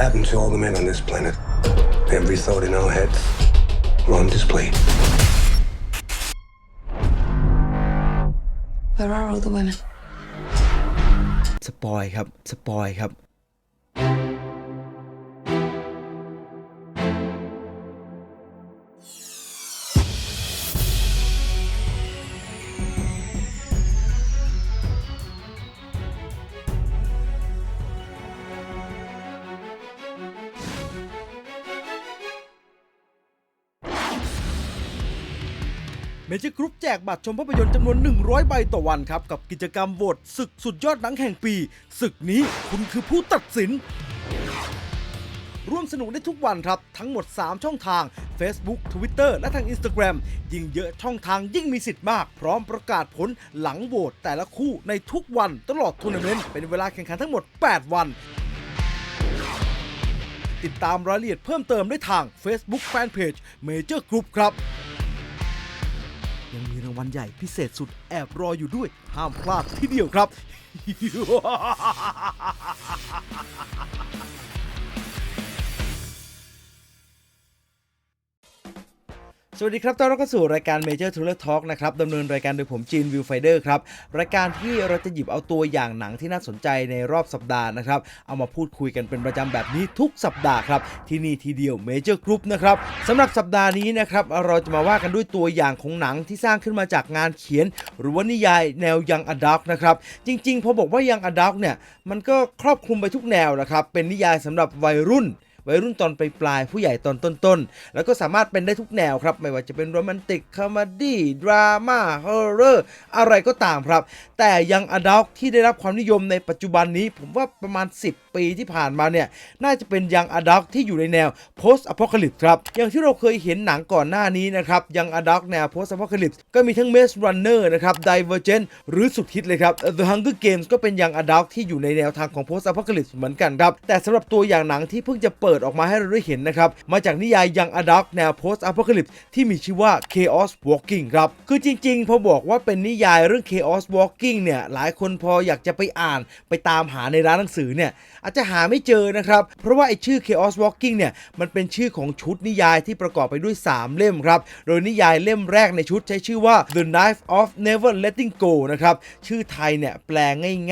happened to all the men on this planet? Every thought in our heads were on display. Where are all the women? สปอยครับ สปอยครับ เมเจอร์กรุ๊ปแจกบัตรชมภาพยนตร์จำนวน 100 ใบต่อวันครับ กับกิจกรรมโหวตศึกสุดยอดหนังแห่งปี ศึกนี้คุณคือผู้ตัดสิน ร่วมสนุกได้ทุกวันครับ ทั้งหมด 3 ช่องทาง Facebook Twitter และทาง Instagram ยิ่งเยอะช่องทางยิ่งมีสิทธิ์มาก พร้อมประกาศผลหลังโหวตแต่ละคู่ในทุกวันตลอดทัวร์นาเมนต์เป็นเวลาแข่งขันทั้งหมด 8 วันติดตามรายละเอียดเพิ่มเติมได้ทาง Facebook Fanpage Major Group ครับางวัลใหญ่พิเศษสุดแอบรออยู่ด้วยห้ามพลาดที่เดียวครับ สวัสดีครับ ต้อนรับเข้าสู่รายการ Major t h r i l l e r Talk นะครับดำเนินรายการโดยผมจีนวิวไฟเดอร์ครับ รายการที่เราจะหยิบเอาตัวอย่างหนังที่น่าสนใจในรอบสัปดาห์นะครับ เอามาพูดคุยกันเป็นประจำแบบนี้ทุกสัปดาห์ครับ ที่นี่ทีเดียว Major Group นะครับสำหรับสัปดาห์นี้นะครับ เราจะมาว่ากันด้วยตัวอย่างของหนังที่สร้างขึ้นมาจากงานเขียน หรือว่านิยายแนวยังอดักนะครับ จริง ๆ พอบอกว่ายังอดักเนี่ย มันก็ครอบคลุมไปทุกแนวนะครับ เป็นนิยายสำหรับวัยรุ่น วัยรุ่นตอนปลายปลายๆผู้ใหญ่ตอนต้นๆ แล้วก็สามารถเป็นได้ทุกแนวครับ ไม่ว่าจะเป็นโรแมนติกคอมดี้ดราม่าฮอร์เรอร์อะไรก็ตามครับ แต่ยังอดัลที่ได้รับความนิยมในปัจจุบันนี้ผมว่าประมาณ 10ปีที่ผ่านมาเนี่ย น่าจะเป็นยังอดัลที่อยู่ในแนว post apocalypse ครับ อย่างที่เราเคยเห็นหนังก่อนหน้านี้นะครับ ยังอดัลแนว post apocalypse ก็มีทั้ง Maze Runner นะครับ Divergent หรือสุดฮิตเลยครับ The Hunger Games ก็เป็นยังอดัลที่อยู่ในแนวทางของ post apocalypse เหมือนกันครับ แต่สำหรับตัวอย่างหนังที่เพิ่งจะเปิดออกมาให้เราได้เห็นนะครับ มาจากนิยายยังอดัลแนว post apocalypse ที่มีชื่อว่า Chaos Walking ครับ คือจริงๆพอบอกว่าเป็นนิยายเรื่อง Chaos Walking เนี่ย หลายคนพออยากจะไปอ่านไปตามหาในร้านหนังสือเนี่ยอาจจะหาไม่เจอนะครับ เพราะว่าไอชื่อ Chaos Walking เนี่ย มันเป็นชื่อของชุดนิยายที่ประกอบไปด้วย 3 เล่มครับ โดยนิยายเล่มแรกในชุดใช้ชื่อว่า The Knife of Never Letting Go นะครับ ชื่อไทยเนี่ยแปล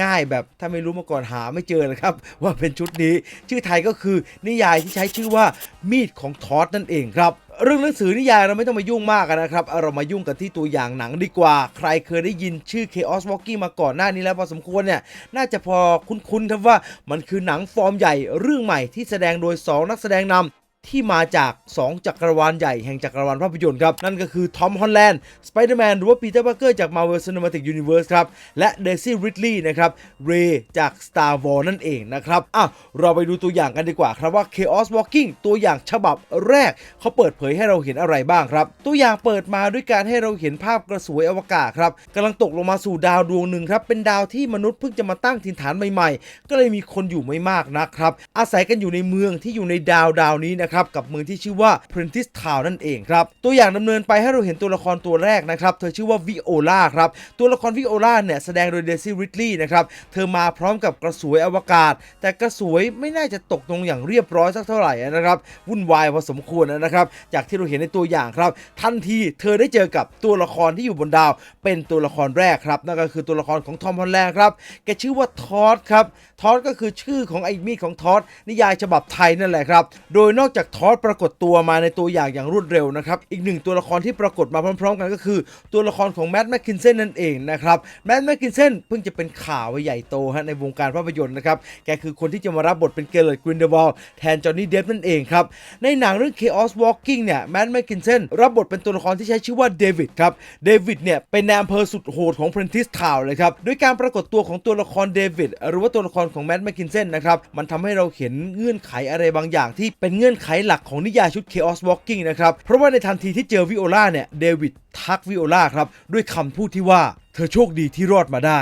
ง่ายๆ แบบถ้าไม่รู้มาก่อนหาไม่เจอนะครับ ว่าเป็นชุดนี้ ชื่อไทยก็คือนิยายที่ใช้ชื่อว่ามีดของทอสนั่นเองครับ เรื่องหนังสือนิยายเราไม่ต้องมายุ่งมากนะครับ เรามายุ่งกันที่ตัวอย่างหนังดีกว่า ใครเคยได้ยินชื่อ Chaos Walking มาก่อนหน้านี้แล้วพอสมควรเนี่ย น่าจะพอคุ้นๆครับว่ามันคือหนังฟอร์มใหญ่เรื่องใหม่ที่แสดงโดย 2 นักแสดงนำ ที่มาจาก 2 จักรวาลใหญ่แห่งจักรวาลภาพยนตร์ครับ นั่นก็คือทอมฮอลแลนด์สไปเดอร์แมนหรือว่าปีเตอร์ a าร์เกอร์จาก Marvel Cinematic Universe ครับ และเดซี่ริดลีย์นะครับเรย์จาก Star Wars นั่นเองนะครับ อะ เราไปดูตัวอย่างกันดีกว่าครับว่า Chaos Walking ตัวอย่างฉบับแรก เขาเปิดเผยให้เราเห็นอะไรบ้างครับ ตัวอย่างเปิดมาด้วยการให้เราเห็นภาพกระสวยอวกาศครับกำลังตกลงมาสู่ดาวดวงหนึ่งครับเป็นดาวที่มนุษย์เพิ่งจะมาตั้งถิ่นฐานใหม่ๆ ก็เลยมีคนอยู่ไม่มากนะครับอาศัยกันอยู่ในเมืองที่อยู่ในดาวดาวนี้นะครับกับเมืองที่ชื่อว่า Prentice Town นั่นเองครับตัวอย่างดำเนินไปให้เราเห็นตัวละครตัวแรกนะครับเธอชื่อว่าวิโอลาครับตัวละครวิโอลาเนี่ยแสดงโดยเดซี่ริดลีย์นะครับเธอมาพร้อมกับกระสวยอวกาศ แต่กระสวยไม่น่าจะตกลงอย่างเรียบร้อยสักเท่าไหร่นะครับวุ่นวายพอสมควรนะครับจากที่เราเห็นในตัวอย่างครับ ทันทีเธอได้เจอกับตัวละครที่อยู่บนดาว เป็นตัวละครแรกครับนั่นก็คือตัวละครของทอมฮอลแลนด์ครับแกชื่อว่าทอสครับทอสก็คือชื่อของไอ้มีดของทอสนิยายฉบับไทยนั่นแหละครับโดยนอกจากจากทอสปรากฏตัวมาในตัวอย่างอย่างรวดเร็วนะครับ อีกหนึ่งตัวละครที่ปรากฏมาพร้อม ๆ กันก็คือ ตัวละครของแมดแมคคินเซนนั่นเองนะครับแมดแมคคินเซนเพิ่งจะเป็นข่าวใหญ่โตฮะในวงการภาพยนตร์นะครับ แกคือคนที่จะมารับบทเป็นเกลเลตกรินเดวอลแทนจอห์นนี่เดฟนั่นเองครับ ในหนังเรื่อง Chaos Walking เนี่ยแมดแมคคินเซนรับบทเป็นตัวละครที่ใช้ชื่อว่าเดวิดครับเดวิดเนี่ยเป็นนายอำเภอสุดโหดของ Prentice Town เลยครับด้วยการปรากฏตัวของตัวละครเดวิดหรือว่าตัวละครของแมดแมคคินเซนนะครับมันทำให้เราเห็นเงื่อนไขอะไรบางอย่างที่เป็นเงื่อนไขหลักของนิยายชุด Chaos Walking นะครับ เพราะว่าในทันทีที่เจอวิโอลาเนี่ย เดวิดทักวิโอลาครับ ด้วยคำพูดที่ว่า เธอโชคดีที่รอดมาได้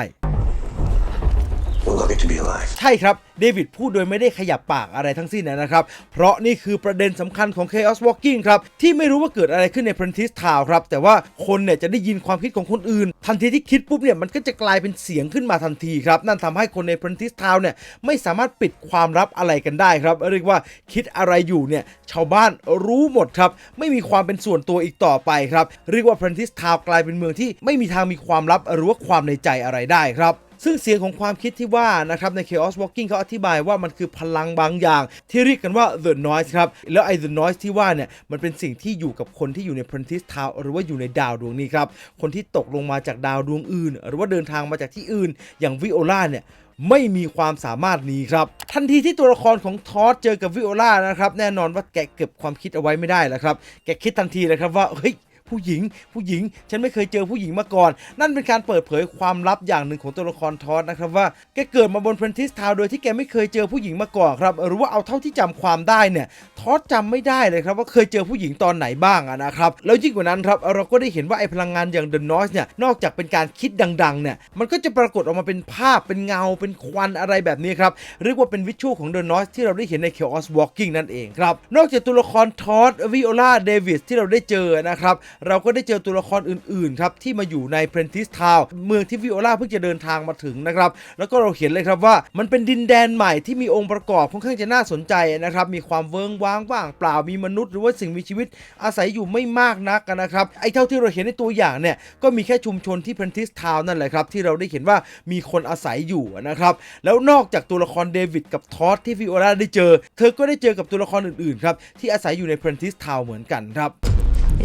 to be alive. ใช่ครับเดวิดพูดโดยไม่ได้ขยับปากอะไรทั้งสิ้นนะครับ เพราะนี่คือประเด็นสำคัญของ Chaos Walking ครับ ที่ไม่รู้ว่าเกิดอะไรขึ้นใน Prentice Town ครับ แต่ว่าคนเนี่ยจะได้ยินความคิดของคนอื่น ทันทีที่คิดปุ๊บเนี่ยมันก็จะกลายเป็นเสียงขึ้นมาทันทีครับ นั่นทำให้คนใน Prentice Town เนี่ยไม่สามารถปิดความลับอะไรกันได้ครับเรียกว่าคิดอะไรอยู่เนี่ยชาวบ้านรู้หมดครับไม่มีความเป็นส่วนตัวอีกต่อไปครับเรียกว่า Prentice Town กลายเป็นเมืองที่ไม่มีทางมีความลับหรือว่าความในใจอะไรได้ครับ ซึ่งเสียงของความคิดที่ว่านะครับใน Chaos Walking เขาอธิบายว่ามันคือพลังบางอย่าง ที่เรียกกันว่า The Noise ครับ แล้วไอ้ The Noise ที่ว่าเนี่ยมันเป็นสิ่งที่อยู่กับคนที่อยู่ใน Prentice Town หรือว่าอยู่ในดาวดวงนี้ครับ คนที่ตกลงมาจากดาวดวงอื่น หรือว่าเดินทางมาจากที่อื่น อย่างวิโอลาเนี่ยไม่มีความสามารถนี้ครับ ทันทีที่ตัวละครของทอสเจอกับวิโอลานะครับ แน่นอนว่าแกเก็บความคิดเอาไว้ไม่ได้แล้วครับ แกคิดทันทีเลยครับว่าเฮ้ย ผู้หญิง ผู้หญิง ฉันไม่เคยเจอผู้หญิงมาก่อน นั่นเป็นการเปิดเผยความลับอย่างหนึ่งของตัวละครทอสนะครับว่าแกเกิดมาบน Prentice Town โดยที่แกไม่เคยเจอผู้หญิงมาก่อนครับ หรือว่าเอาเท่าที่จำความได้เนี่ยทอสจำไม่ได้เลยครับว่าเคยเจอผู้หญิงตอนไหนบ้างอะนะครับ แล้วยิ่งกว่านั้นครับเราก็ได้เห็นว่าไอพลังงานอย่าง The Noise เนี่ยนอกจากเป็นการคิดดังๆเนี่ยมันก็จะปรากฏออกมาเป็นภาพเป็นเงาเป็นควันอะไรแบบนี้ครับเรียกว่าเป็นวิชวลของ The Noise ที่เราได้เห็นใน Chaos Walking นั่นเองครับนอกจากตัวละครทอสวิโอลาเดวิสที่เราได้เจอนะครับเราก็ได้เจอตัวละครอื่นๆครับที่มาอยู่ใน Prentice Town เมืองที่วิโอลาเพิ่งจะเดินทางมาถึงนะครับแล้วก็เราเห็นเลยครับว่ามันเป็นดินแดนใหม่ที่มีองค์ประกอบค่อนข้างจะน่าสนใจนะครับมีความเวิงว้างว่างเปล่ามีมนุษย์ หรือว่าสิ่งมีชีวิตอาศัยอยู่ไม่มากนักนะครับไอ้เท่าที่เราเห็นในตัวอย่างเนี่ยก็มีแค่ชุมชนที่ Prentice Town นั่นแหละครับที่เราได้เห็นว่ามีคนอาศัยอยู่นะครับแล้วนอกจากตัวละครเดวิดกับทอสที่ฟิโอลาได้เจอ เธอก็ได้เจอกับตัวละครอื่นๆครับที่อาศัยอยู่ใน Prentice Town เหมือนกันครับ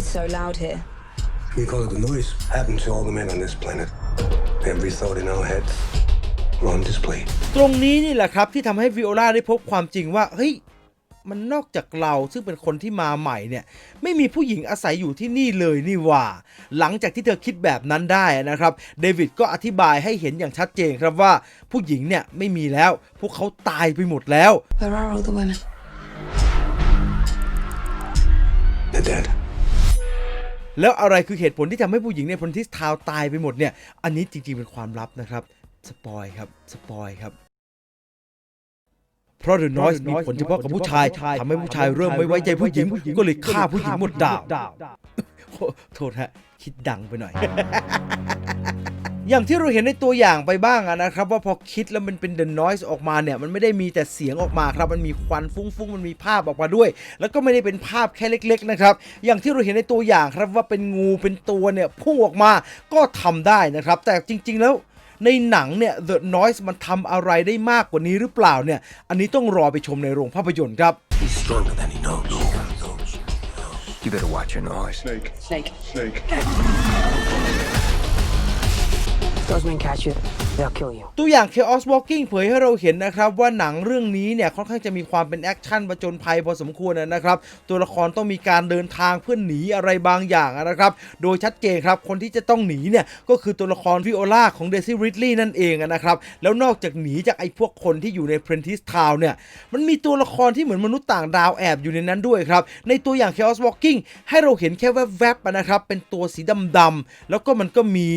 It's so loud here. We call it the noise. Happened to all the men on this planet. Every thought in our heads are on display. ตรงนี้นี่แหละครับที่ทำให้วิโอลาได้พบความจริงว่า เฮ้ย มันนอกจากเราซึ่งเป็นคนที่มาใหม่เนี่ย ไม่มีผู้หญิงอาศัยอยู่ที่นี่เลยนี่หว่า หลังจากที่เธอคิดแบบนั้นได้นะครับ เดวิดก็อธิบายให้เห็นอย่างชัดเจนครับว่า ผู้หญิงเนี่ยไม่มีแล้ว พวกเขาตายไปหมดแล้ว Where are all the women? They're dead. แล้วอะไรคือเหตุผลที่ทำให้ผู้หญิงในพลทิสทาวตายไปหมดเนี่ย อันนี้จริงๆเป็นความลับนะครับ สปอยครับ สปอยครับเพราะ The Noise มีผลเฉพาะกับผู้ชายทำให้ผู้ชายเริ่มไม่ไว้ใจผู้หญิงก็เลยฆ่าผู้หญิงหมดดาวโอ้โทษฮะ คิดดังไปหน่อย อย่างที่เราเห็นในตัวอย่างไปบ้างอะนะครับ ว่าพอคิดแล้วมันเป็น The Noise ออกมาเนี่ย มันไม่ได้มีแต่เสียงออกมาครับ มันมีควันฟุ้งๆ มันมีภาพออกมาด้วย แล้วก็ไม่ได้เป็นภาพแค่เล็ก ๆ นะครับ อย่างที่เราเห็นในตัวอย่างครับว่าเป็นงูเป็นตัวเนี่ยพุ่งออกมาก็ทำได้นะครับ แต่จริง ๆ แล้วในหนังเนี่ย The Noise มันทำอะไรได้มากกว่านี้หรือเปล่าเนี่ย อันนี้ต้องรอไปชมในโรงภาพยนตร์ครับ He's stronger than he knows. You better watch your noise. Snake. Snake. Snake. Those men catch you, they'll kill you. ตัวอย่าง Chaos Walking เผยให้เราเห็นนะครับ ว่าหนังเรื่องนี้เนี่ยค่อนข้างจะมีความเป็นแอคชั่นประจนภัยพอสมควรนะครับ ตัวละครต้องมีการเดินทางเพื่อหนีอะไรบางอย่างนะครับ โดยชัดเจนครับ คนที่จะต้องหนีเนี่ยก็คือตัวละครวิโอลาของเดซี่ริดลีย์นั่นเองนะครับ แล้วนอกจากหนีจากไอ้พวกคนที่อยู่ใน Prentice Town เนี่ยมันมีตัวละครที่เหมือนมนุษย์ต่างดาวแอบอยู่ในนั้นด้วยครับ ในตัวอย่าง Chaos Walking ให้เราเห็นแค่แวบๆนะครับเป็นตัวสีดำๆแล้วก็มันก็มี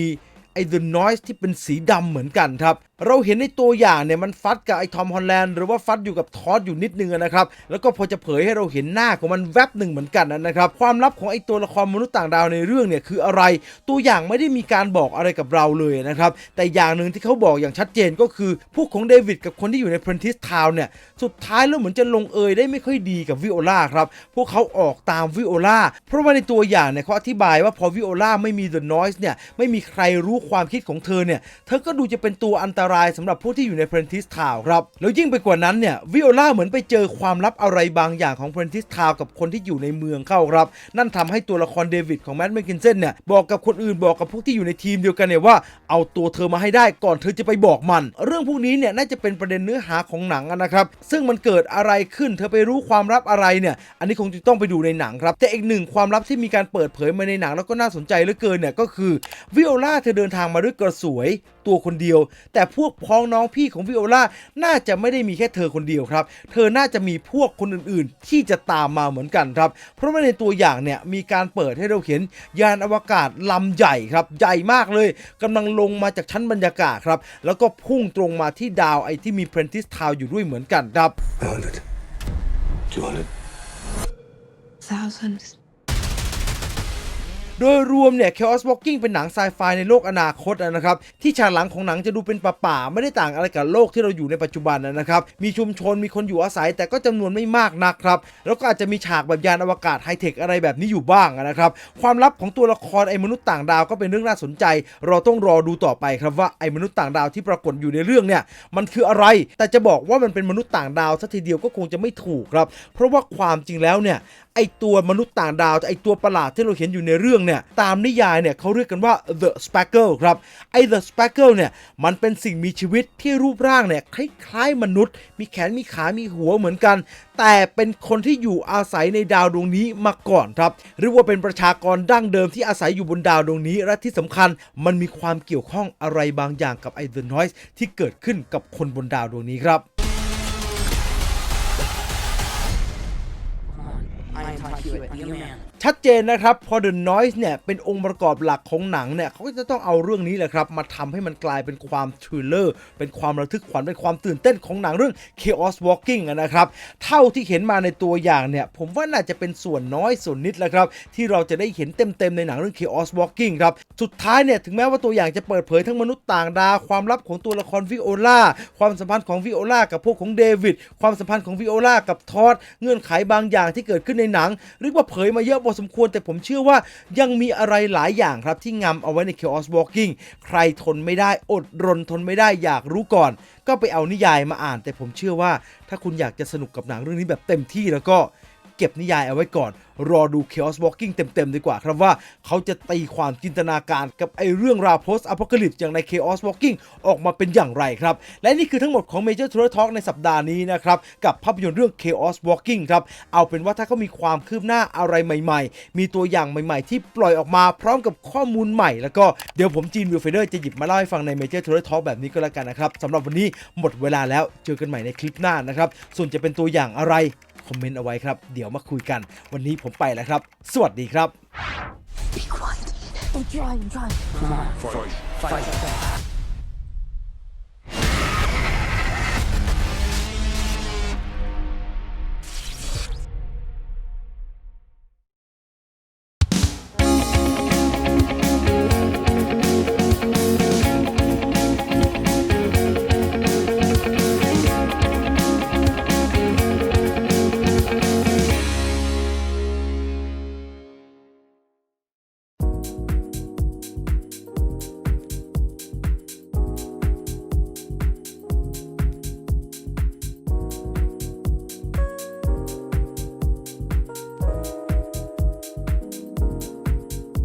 ไอ้ The Noise ที่เป็นสีดำเหมือนกันครับ เราเห็นในตัวอย่างเนี่ยมันฟัดกับไอ้ทอมฮอลแลนด์หรือว่าฟัดอยู่กับทอสอยู่นิดนึงนะครับ แล้วก็พอจะเผยให้เราเห็นหน้าของมันแวบหนึ่งเหมือนกันนะครับ ความลับของไอ้ตัวละครมนุษย์ต่างดาวในเรื่องเนี่ยคืออะไร ตัวอย่างไม่ได้มีการบอกอะไรกับเราเลยนะครับ แต่อย่างหนึ่งที่เขาบอกอย่างชัดเจนก็คือ พวกของเดวิดกับคนที่อยู่ใน Prentice Town เนี่ย สุดท้ายแล้วเหมือนจะลงเอยได้ไม่ค่อยดีกับวิโอลาครับ พวกเขาออกตามวิโอลาเพราะว่าในตัวอย่างเนี่ยเขาอธิบายว่าพอวิโอลาไม่มี The Noise เนี่ยไม่มีใครรู้ความคิดของเธอเนี่ย เธอก็ดูจะเป็นตัวอันตรายสำหรับผู้ที่อยู่ใน Prentice Town ครับ แล้วยิ่งไปกว่านั้นเนี่ยวิโอลาเหมือนไปเจอความลับอะไรบางอย่างของ Prentice Town กับคนที่อยู่ในเมืองเข้าครับ นั่นทำให้ตัวละครเดวิดของแมดแมคินเซนเนี่ยบอกกับคนอื่นบอกกับพวกที่อยู่ในทีมเดียวกันเนี่ยว่าเอาตัวเธอมาให้ได้ก่อนเธอจะไปบอกมัน เรื่องพวกนี้เนี่ยน่าจะเป็นประเด็นเนื้อหาของหนังนะครับซึ่งมันเกิดอะไรขึ้นเธอไปรู้ความลับอะไรเนี่ยอันนี้คงจะต้องไปดูในหนังครับแต่อีกหนึ่งความลับที่มีการเปิดเผยมาในหนังแล้วก็น่าสนใจเหลือเกินเนี่ยก็คือวิโอลาเธอเดินทางมาด้วยกระสวยตัวคนเดียว แต่พวกพ้องน้องพี่ของวิโอลาน่าจะไม่ได้มีแค่เธอคนเดียวครับ เธอน่าจะมีพวกคนอื่นๆ ที่จะตามมาเหมือนกันครับ เพราะว่าในตัวอย่างเนี่ยมีการเปิดให้เราเห็นยานอวกาศลำใหญ่ครับใหญ่มากเลยกำลังลงมาจากชั้นบรรยากาศครับ แล้วก็พุ่งตรงมาที่ดาวไอที่มีเพรนติสทาวอยู่ด้วยเหมือนกันครับ A hundred. Two hundred. Thousands. โดยรวมเนี่ย Chaos Walking เป็นหนังไซไฟในโลกอนาคตนะครับ ที่ฉากหลังของหนังจะดูเป็นป่าไม่ได้ต่างอะไรกับโลกที่เราอยู่ในปัจจุบันนะครับ มีชุมชนมีคนอยู่อาศัยแต่ก็จำนวนไม่มากนักครับ แล้วก็อาจจะมีฉากแบบยานอวกาศไฮเทคอะไรแบบนี้อยู่บ้างนะครับ ความลับของตัวละครไอ้มนุษย์ต่างดาวก็เป็นเรื่องน่าสนใจ เราต้องรอดูต่อไปครับว่าไอ้มนุษย์ต่างดาวที่ปรากฏอยู่ในเรื่องเนี่ยมันคืออะไร แต่จะบอกว่ามันเป็นมนุษย์ต่างดาวสัทีเดียวก็คงจะไม่ถูกครับ เพราะว่าความจริงแล้วเนี่ยไอตัวมนุษย์ต่างดาวไอตัวประหลาดที่เราเห็นอยู่ในเรื่องเนี่ยตามนิยายเนี่ยเขาเรียกกันว่า the spackle ครับไอ the spackle เนี่ยมันเป็นสิ่งมีชีวิตที่รูปร่างเนี่ยคล้ายๆมนุษย์ มีแขนมีขา มีหัวเหมือนกัน แต่เป็นคนที่อยู่อาศัยในดาวดวงนี้มาก่อนครับหรือว่าเป็นประชากรดั้งเดิมที่อาศัยอยู่บนดาวดวงนี้ และที่สำคัญมันมีความเกี่ยวข้องอะไรบางอย่างกับไอ the noise ที่เกิดขึ้นกับคนบนดาวดวงนี้ครับ I ain't taught you it. ชัดเจนนะครับพอ The Noise เนี่ยเป็นองค์ประกอบหลักของหนังเนี่ยเขาก็จะต้องเอาเรื่องนี้แหละครับมาทำให้มันกลายเป็นความทริลเลอร์เป็นความระทึกขวัญเป็นความตื่นเต้นของหนังเรื่อง Chaos Walking นะครับเท่าที่เห็นมาในตัวอย่างเนี่ยผมว่าน่าจะเป็นส่วนน้อยส่วนนิดแหละครับที่เราจะได้เห็นเต็มๆในหนังเรื่อง Chaos Walking ครับสุดท้ายเนี่ยถึงแม้ว่าตัวอย่างจะเปิดเผยทั้งมนุษย์ต่างดาวความลับของตัวละครวิโอลาความสัมพันธ์ของวิโอลากับพวกของเดวิดความสัมพันธ์ของวิโอลากับทอดเงื่อนไขบางอย่างที่เกิดขึ้นในหนังเรียกว่าเผยมาเยอะพอสมควร แต่ผมเชื่อว่ายังมีอะไรหลายอย่างครับที่งำเอาไว้ใน Chaos Walking ใครทนไม่ได้อดรนทนไม่ได้อยากรู้ก่อน ก็ไปเอานิยายมาอ่าน แต่ผมเชื่อว่าถ้าคุณอยากจะสนุกกับหนังเรื่องนี้แบบเต็มที่แล้วก็ เก็บนิยายเอาไว้ก่อน รอดู Chaos Walking เต็มๆดีกว่าครับว่าเขาจะตีความจินตนาการกับไอเรื่องราว post apocalypse อย่างใน Chaos Walking ออกมาเป็นอย่างไรครับ และนี่คือทั้งหมดของ Major Tour Talk ในสัปดาห์นี้นะครับ กับภาพยนตร์เรื่อง Chaos Walking ครับ เอาเป็นว่าถ้าเขามีความคืบหน้าอะไรใหม่ๆ มีตัวอย่างใหม่ๆ ที่ปล่อยออกมาพร้อมกับข้อมูลใหม่ แล้วก็เดี๋ยวผมจีนวิวเฟเดอร์จะหยิบมาเล่าให้ฟังใน Major Tour Talk แบบนี้ก็แล้วกันนะครับสำหรับวันนี้หมดเวลาแล้วเจอกันใหม่ในคลิปหน้านะครับส่วนจะเป็นตัวอย่างอะไร คอมเมนต์เอาไว้ครับ เดี๋ยวมาคุยกัน วันนี้ผมไปแล้วครับ สวัสดีครับ Be quiet. I'm trying. I'm trying. Come on. Fight. Fight.